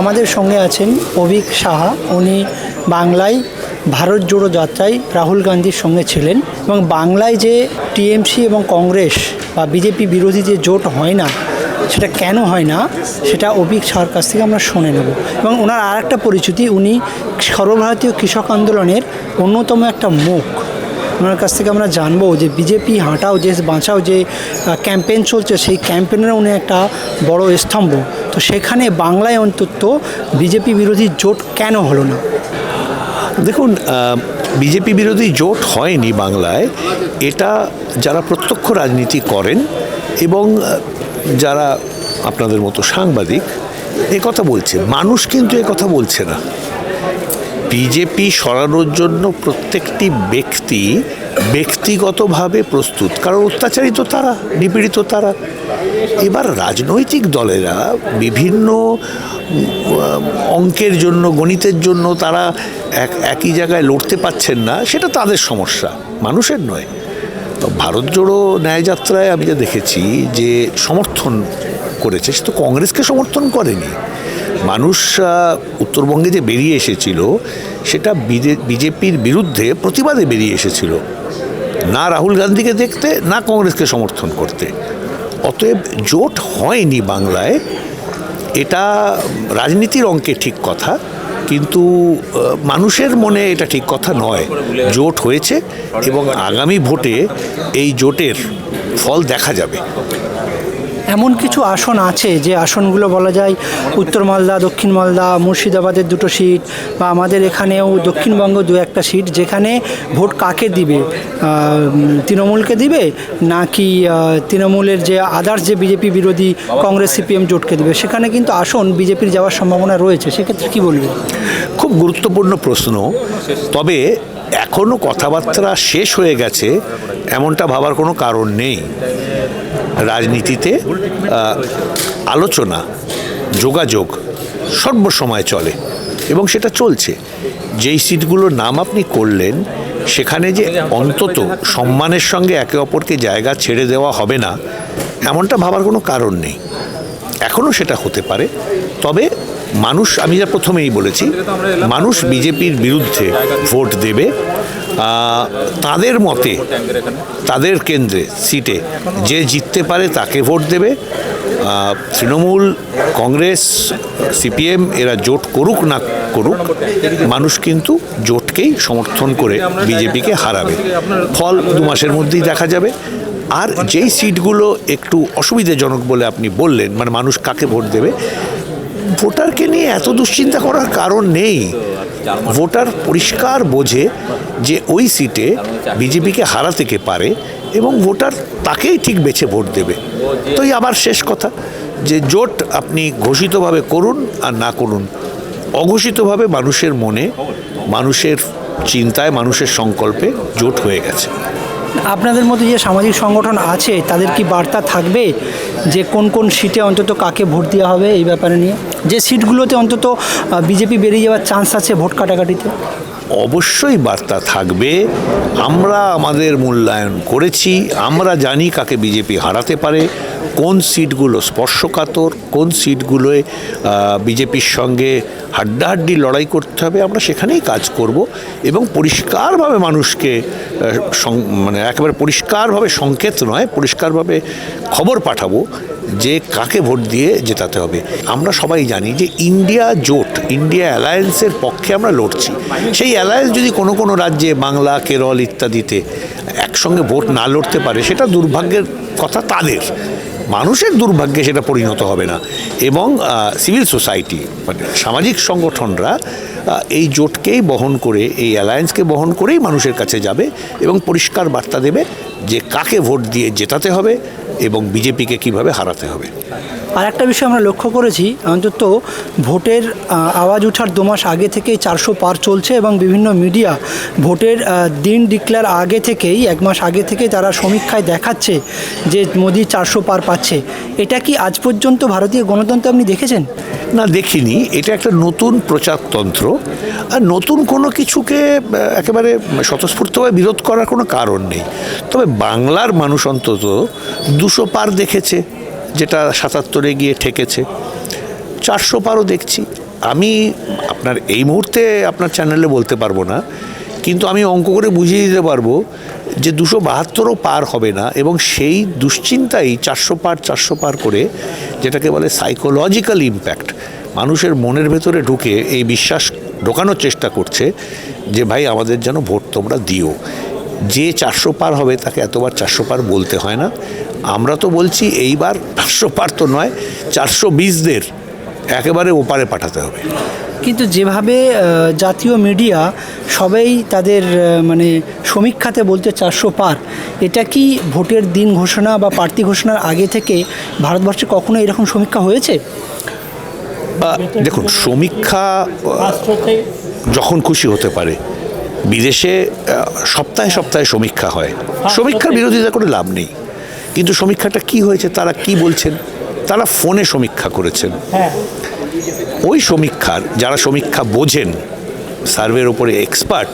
আমাদের সঙ্গে আছেন অভিক সাহা। উনি বাংলায় ভারত জোড়ো যাত্রায় রাহুল গান্ধীর সঙ্গে ছিলেন এবং বাংলায় যে টিএমসি এবং কংগ্রেস বা বিজেপি বিরোধী যে জোট হয় না, সেটা কেন হয় না, সেটা অভিক সাহার কাছ থেকে আমরা শুনে নেব। এবং ওনার আর একটা পরিচিতি, উনি সর্বভারতীয় কৃষক আন্দোলনের অন্যতম একটা মুখ। ওনার কাছ থেকে আমরা জানব যে বিজেপি হাঁটাও যে বাঁচাও যে ক্যাম্পেইন চলছে, সেই ক্যাম্পেইনের উনি একটা বড় স্তম্ভ। তো সেখানে বাংলায় অন্তত বিজেপি বিরোধী জোট কেন হলো না? দেখুন বিজেপি বিরোধী জোট হয়নি বাংলায়। এটা যারা প্রত্যক্ষ রাজনীতি করেন এবং যারা আপনাদের মতো সাংবাদিক কথা বলছে। মানুষ কিন্তু কথা বলছে না। বিজেপি সরানোর জন্য প্রত্যেকটি ব্যক্তি ব্যক্তিগতভাবে প্রস্তুত। কারণ অত্যাচারিত তারা, নিপীড়িত তারা। এবার রাজনৈতিক দলেরা বিভিন্ন অঙ্কের জন্য, গণিতের জন্য তারা এক, একই জায়গায় লড়তে পারছেন না, সেটা তাদের সমস্যা, মানুষের নয়। তো ভারত জোড়ো ন্যায়যাত্রায় আমি যা দেখেছি যে সমর্থন করেছে, সে তো কংগ্রেসকে সমর্থন করেনি। মানুষ উত্তরবঙ্গে যে বেরিয়ে এসেছিল, সেটা বিজেপির বিরুদ্ধে প্রতিবাদে বেরিয়ে এসেছিল। না রাহুল গান্ধীকে দেখতে, না কংগ্রেসকে সমর্থন করতে। অতএব জোট হয়নি বাংলায়। এটা রাজনীতির অঙ্কে ঠিক কথা, কিন্তু মানুষের মনে এটা ঠিক কথা নয়। জোট হয়েছে এবং আগামী ভোটে এই জোটের ফল দেখা যাবে। এমন কিছু আসন আছে যে আসনগুলো বলা যায় উত্তর মালদা, দক্ষিণ মালদা, মুর্শিদাবাদের দুটো সিট বা আমাদের এখানেও দক্ষিণবঙ্গ দু একটা সিট যেখানে ভোট কাকে দিবে? তৃণমূলকে দিবে নাকি তৃণমূলের যে আদার্স যে বিজেপি বিরোধী কংগ্রেস, সিপিএম জোটকে দিবে? সেখানে কিন্তু আসন বিজেপির যাওয়ার সম্ভাবনা রয়েছে। সেক্ষেত্রে কি বলবে? খুব গুরুত্বপূর্ণ প্রশ্ন। তবে এখনও কথাবার্তা শেষ হয়ে গেছে, এমনটা ভাবার কোনো কারণ নেই। রাজনীতিতে আলোচনা, যোগাযোগ সর্বসময় চলে এবং সেটা চলছে। যেই সিটগুলোর নাম আপনি করলেন, সেখানে যে অন্তত সম্মানের সঙ্গে একে অপরকে জায়গা ছেড়ে দেওয়া হবে না, এমনটা ভাবার কোনো কারণ নেই। এখনও সেটা হতে পারে। তবে মানুষ, আমি যা প্রথমেই বলেছি, মানুষ বিজেপির বিরুদ্ধে ভোট দেবে তাদের মতে, তাদের কেন্দ্রে, সিটে যে জিততে পারে তাকে ভোট দেবে। তৃণমূল, কংগ্রেস, সিপিএম এরা জোট করুক না করুক, মানুষ কিন্তু জোটকেই সমর্থন করে বিজেপিকে হারাবে। ফল দু মাসের মধ্যেই দেখা যাবে। আর যেই সিটগুলো একটু অসুবিধাজনক বলে আপনি বললেন মানে মানুষ কাকে ভোট দেবে, ভোটারকে নিয়ে এত দুশ্চিন্তা করার কারণ নেই। ভোটার পরিষ্কার বোঝে যে ওই সিটে বিজেপিকে হারাতে কে পারে এবং ভোটার তাকেই ঠিক বেছে ভোট দেবে। তো এই আবার শেষ কথা যে জোট আপনি ঘোষিতভাবে করুন আর না করুন অঘোষিতভাবে মানুষের মনে মানুষের চিন্তায় মানুষের সংকল্পে জোট হয়ে গেছে। আপনাদের মধ্যে যে সামাজিক সংগঠন আছে তাদের কি বার্তা থাকবে যে কোন কোন সিটে অন্তত কাকে ভোট দেওয়া হবে এই ব্যাপারে নিয়ে? যে সিটগুলোতে অন্তত বিজেপি বেরিয়ে যাওয়ার চান্স আছে ভোট কাটাকাটিতে? অবশ্যই বার্তা থাকবে। আমরা আমাদের মূল্যায়ন করেছি, আমরা জানি কাকে বিজেপি হারাতে পারে। কোন সিটগুলো স্পর্শকাতর, কোন সিটগুলোয় বিজেপির সঙ্গে হাড্ডাহাড্ডি লড়াই করতে হবে, আমরা সেখানেই কাজ করব এবং পরিষ্কারভাবে মানুষকে মানে একেবারে পরিষ্কারভাবে সংকেত নয়, পরিষ্কারভাবে খবর পাঠাবো যে কাকে ভোট দিয়ে জেতাতে হবে। আমরা সবাই জানি যে ইন্ডিয়া জোট, ইন্ডিয়া অ্যালায়েন্সের পক্ষে আমরা লড়ছি। সেই অ্যালায়েন্স যদি কোনো কোনো রাজ্যে বাংলা, কেরল ইত্যাদিতে একসঙ্গে ভোট না লড়তে পারে, সেটা দুর্ভাগ্যের কথা তাদের। মানুষের দুর্ভাগ্যে সেটা পরিণত হবে না। এবং সিভিল সোসাইটি মানে সামাজিক সংগঠনরা এই জোটকেই বহন করে, এই অ্যালায়েন্সকে বহন করেই মানুষের কাছে যাবে এবং পরিষ্কার বার্তা দেবে যে কাকে ভোট দিয়ে জেতাতে হবে এবং বিজেপিকে কীভাবে হারাতে হবে। আর একটা বিষয় আমরা লক্ষ্য করেছি, অন্তত ভোটের আওয়াজ ওঠার দু মাস আগে থেকেই চারশো পার চলছে এবং বিভিন্ন মিডিয়া ভোটের দিন ডিক্লেয়ার আগে থেকেই, এক মাস আগে থেকেই তারা সমীক্ষায় দেখাচ্ছে যে মোদি চারশো পার পাচ্ছে। এটা কি আজ পর্যন্ত ভারতীয় গণতন্ত্র আপনি দেখেছেন? না, দেখিনি। এটা একটা নতুন প্রচারতন্ত্র। আর নতুন কোনো কিছুকে একেবারে স্বতঃস্ফূর্তভাবে বিরোধ করার কোনো কারণ নেই। তবে বাংলার মানুষ অন্তত দুশো পার দেখেছে। যেটা সাতাত্তরে গিয়ে ঠেকেছে। চারশো পারও দেখছি। আমি আপনার এই মুহূর্তে আপনার চ্যানেলে বলতে পারব না, কিন্তু আমি অঙ্ক করে বুঝিয়ে দিতে পারব যে দুশো বাহাত্তরও পার হবে না এবং সেই দুশ্চিন্তাই চারশো পার চারশো পার করে যেটাকে বলে সাইকোলজিক্যাল ইম্প্যাক্ট মানুষের মনের ভেতরে ঢুকে এই বিশ্বাস ঢোকানোর চেষ্টা করছে যে ভাই আমাদের যেন ভোট তোমরা দিও। যে চারশো পার হবে তাকে এতবার চারশো পার বলতে হয় না। আমরা তো বলছি এইবার চারশো পার তো নয় চারশো বিশদের একেবারে ওপারে পাঠাতে হবে। কিন্তু যেভাবে জাতীয় মিডিয়া সবাই তাদের মানে সমীক্ষাতে বলতে চারশো পার এটা কি ভোটের দিন ঘোষণা বা প্রার্থী ঘোষণার আগে থেকে ভারতবর্ষে কখনো এরকম সমীক্ষা হয়েছে? দেখুন সমীক্ষা যখন খুশি হতে পারে বিদেশে সপ্তাহে সপ্তাহে সমীক্ষা হয়। সমীক্ষার বিরোধিতা করে লাভ নেই। কিন্তু সমীক্ষাটা কি হয়েছে তারা কি বলছেন তারা ফোনে সমীক্ষা করেছেন। হ্যাঁ। ওই সমীক্ষার যারা সমীক্ষা বোঝেন সার্ভের ওপরে এক্সপার্ট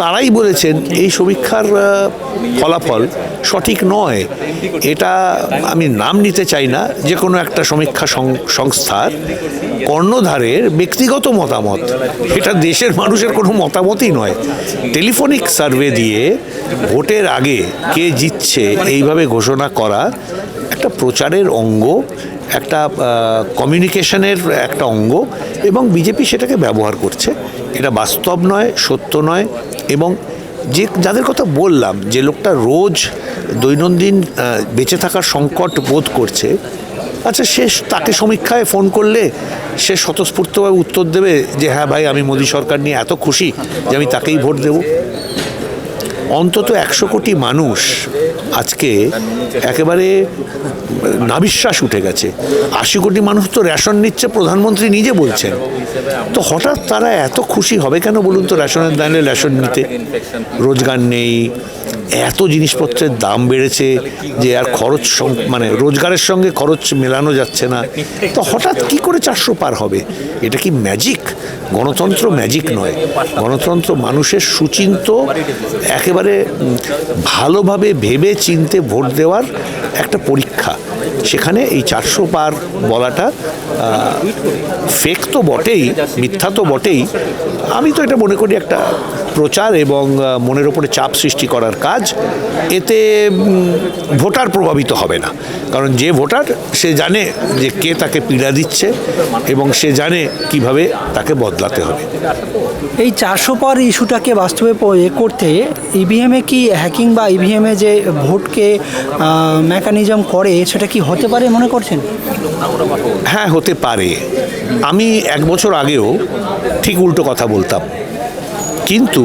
তারাই বলেছেন এই সমীক্ষার ফলাফল সঠিক নয়। এটা আমি নাম নিতে চাই না, যে কোনো একটা সমীক্ষা সংস্থার কর্ণধারের ব্যক্তিগত মতামত। এটা দেশের মানুষের কোনো মতামতই নয়। টেলিফোনিক সার্ভে দিয়ে ভোটের আগে কে জিতছে এইভাবে ঘোষণা করা একটা প্রচারের অঙ্গ, একটা কমিউনিকেশনের একটা অঙ্গ, এবং বিজেপি সেটাকে ব্যবহার করছে। এটা বাস্তব নয়, সত্য নয় এবং যে যাদের কথা বললাম, যে লোকটা রোজ দৈনন্দিন বেঁচে থাকার সংকট বোধ করছে আচ্ছা সে তাকে সমীক্ষায় ফোন করলে সে স্বতঃস্ফূর্তভাবে উত্তর দেবে যে হ্যাঁ ভাই, আমি মোদী সরকার নিয়ে এত খুশি যে আমি তাকেই ভোট দেবো। অন্তত একশো কোটি মানুষ আজকে একেবারে নাবিশ্বাস উঠে গেছে। আশি কোটি মানুষ তো রেশন নিচ্ছে, প্রধানমন্ত্রী নিজে বলছেন। তো হঠাৎ তারা এত খুশি হবে কেন বলুন তো রেশনের দানে রেশন নিতে? রোজগার নেই, এত জিনিসপত্রের দাম বেড়েছে যে আর খরচ মানে রোজগারের সঙ্গে খরচ মেলানো যাচ্ছে না। তো হঠাৎ কি করে চারশো পার হবে? এটা কি ম্যাজিক? গণতন্ত্র ম্যাজিক নয়। গণতন্ত্র মানুষের সুচিন্ত, একেবারে ভালোভাবে ভেবে চিনতে ভোট দেওয়ার একটা পরীক্ষা। সেখানে এই চারশো পার বলাটা ফেক তো বটেই, মিথ্যা তো বটেই। আমি তো এটা মনে করি একটা প্রচার এবং মনের ওপরে চাপ সৃষ্টি করার কাজ এতে ভোটার প্রভাবিত হবে না। কারণ যে ভোটার সে জানে যে কে তাকে পীড়া দিচ্ছে এবং সে জানে কীভাবে তাকে বদলাতে হবে। এই চারশো পার ইস্যুটাকে বাস্তবে এ করতে ইভিএমে কি হ্যাকিং বা ইভিএমে যে ভোটকে মেকানিজম করে সেটা কি হতে পারে মনে করছেন? হ্যাঁ হতে পারে। আমি এক বছর আগেও ঠিক উল্টো কথা বলতাম। কিন্তু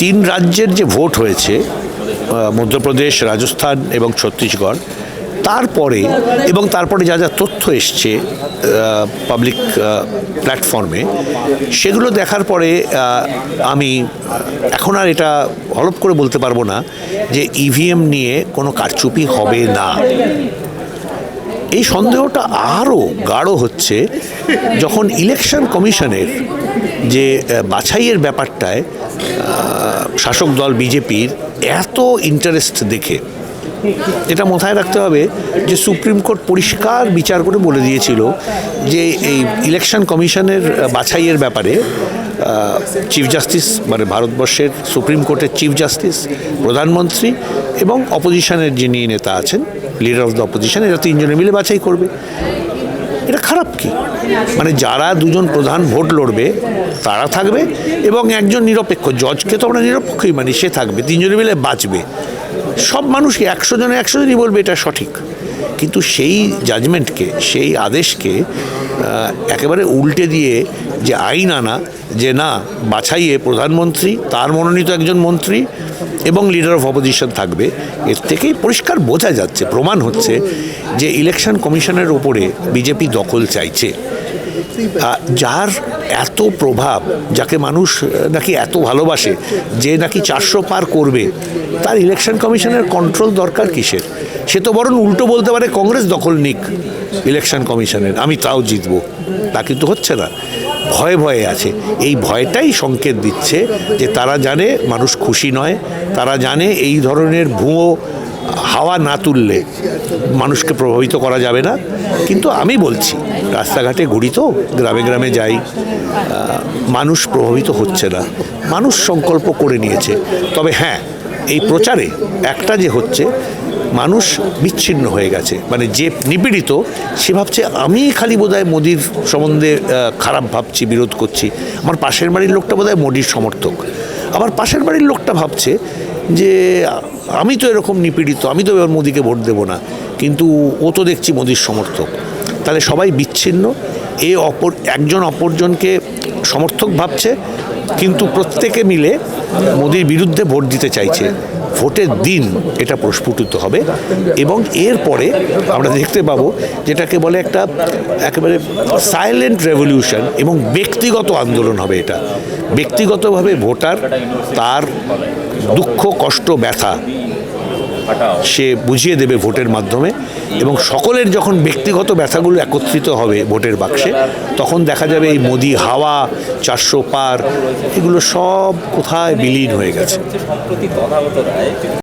তিন রাজ্যের যে ভোট হয়েছে মধ্যপ্রদেশ, রাজস্থান এবং ছত্তিশগড়, তারপরে এবং তারপরে যা যা তথ্য এসছে পাবলিক প্ল্যাটফর্মে সেগুলো দেখার পরে আমি এখন আর এটা হলপ করে বলতে পারব না যে ইভিএম নিয়ে কোনো কারচুপি হবে না। এই সন্দেহটা আরও গাঢ় হচ্ছে যখন ইলেকশন কমিশনের যে বাছাইয়ের ব্যাপারটায় শাসক দল বিজেপির এত ইন্টারেস্ট দেখে, এটা মাথায় রাখতে হবে যে সুপ্রিম কোর্ট পরিষ্কার বিচার করে বলে দিয়েছিল যে এই ইলেকশন কমিশনের বাছাইয়ের ব্যাপারে চিফ জাস্টিস মানে ভারতবর্ষের সুপ্রিম কোর্টের চিফ জাস্টিস প্রধানমন্ত্রী এবং অপোজিশনের যিনি নেতা আছেন লিডার অফ দ্য অপোজিশন এরা তিনজনে মিলে বাছাই করবে। খারাপ কি? মানে যারা দুজন প্রধান ভোট লড়বে, তারা থাকবে এবং একজন নিরপেক্ষ। জজকে তো আমরা নিরপেক্ষই মানি, সে থাকবে, তিনজনে মিলে বাঁচবে। সব মানুষই একশো জনে একশো জনই বলবে এটা সঠিক। কিন্তু সেই জাজমেন্টকে সেই আদেশকে একেবারে উল্টে দিয়ে যে আইন আনা, যে না, বাছাইয়ে প্রধানমন্ত্রী, তার মনোনীত একজন মন্ত্রী এবং লিডার অফ অপোজিশন থাকবে, এর থেকেই পরিষ্কার বোঝা যাচ্ছে, প্রমাণ হচ্ছে যে ইলেকশন কমিশনের ওপরে বিজেপি দখল চাইছে। যার এত প্রভাব, যাকে মানুষ নাকি এত ভালোবাসে, যে নাকি চারশো পার করবে, তার ইলেকশন কমিশনের কন্ট্রোল দরকার কিসের? সে তো বরং উল্টো বলতে পারে, কংগ্রেস দখল নিক ইলেকশন কমিশনের আমি তাও জিতবো। তা কিন্তু হচ্ছে না। ভয়ে ভয়ে আছে। এই ভয়টাই সংকেত দিচ্ছে যে তারা জানে মানুষ খুশি নয়, তারা জানে এই ধরনের ভুয়ো হাওয়া না তুললে মানুষকে প্রভাবিত করা যাবে না। কিন্তু আমি বলছি, রাস্তাঘাটে ঘুরি তো, গ্রামে গ্রামে যাই মানুষ প্রভাবিত হচ্ছে না। মানুষ সংকল্প করে নিয়েছে। তবে হ্যাঁ এই প্রচারে একটা যে হচ্ছে, মানুষ বিচ্ছিন্ন হয়ে গেছে। মানে যে নিপীড়িত, সে ভাবছে, আমি খালি বোধহয় মোদির সম্বন্ধে খারাপ ভাবছি, বিরোধ করছি। আমার পাশের বাড়ির লোকটা বোধহয় মোদির সমর্থক। আবার পাশের বাড়ির লোকটা ভাবছে যে আমি তো এরকম নিপীড়িত, আমি তো এবার মোদিকে ভোট দেবো না। কিন্তু ও তো দেখছি মোদির সমর্থক। তাহলে সবাই বিচ্ছিন্ন, এ অপর, একজন অপরজনকে সমর্থক ভাবছে, কিন্তু প্রত্যেকে মিলে মোদির বিরুদ্ধে ভোট দিতে চাইছে। ভোটের দিন এটা প্রস্ফুটিত হবে এবং এরপরে আমরা দেখতে পাবো যেটাকে বলে একটা একেবারে সাইলেন্ট রেভলিউশন এবং ব্যক্তিগত আন্দোলন হবে এটা। ব্যক্তিগতভাবে ভোটার তার দুঃখ, কষ্ট, ব্যথা সে বুঝিয়ে দেবে ভোটের মাধ্যমে এবং সকলের যখন ব্যক্তিগত ব্যথাগুলো একত্রিত হবে ভোটের বাক্সে, তখন দেখা যাবে এই মোদি হাওয়া, চারশো পার, এগুলো সব কোথায় বিলীন হয়ে গেছে।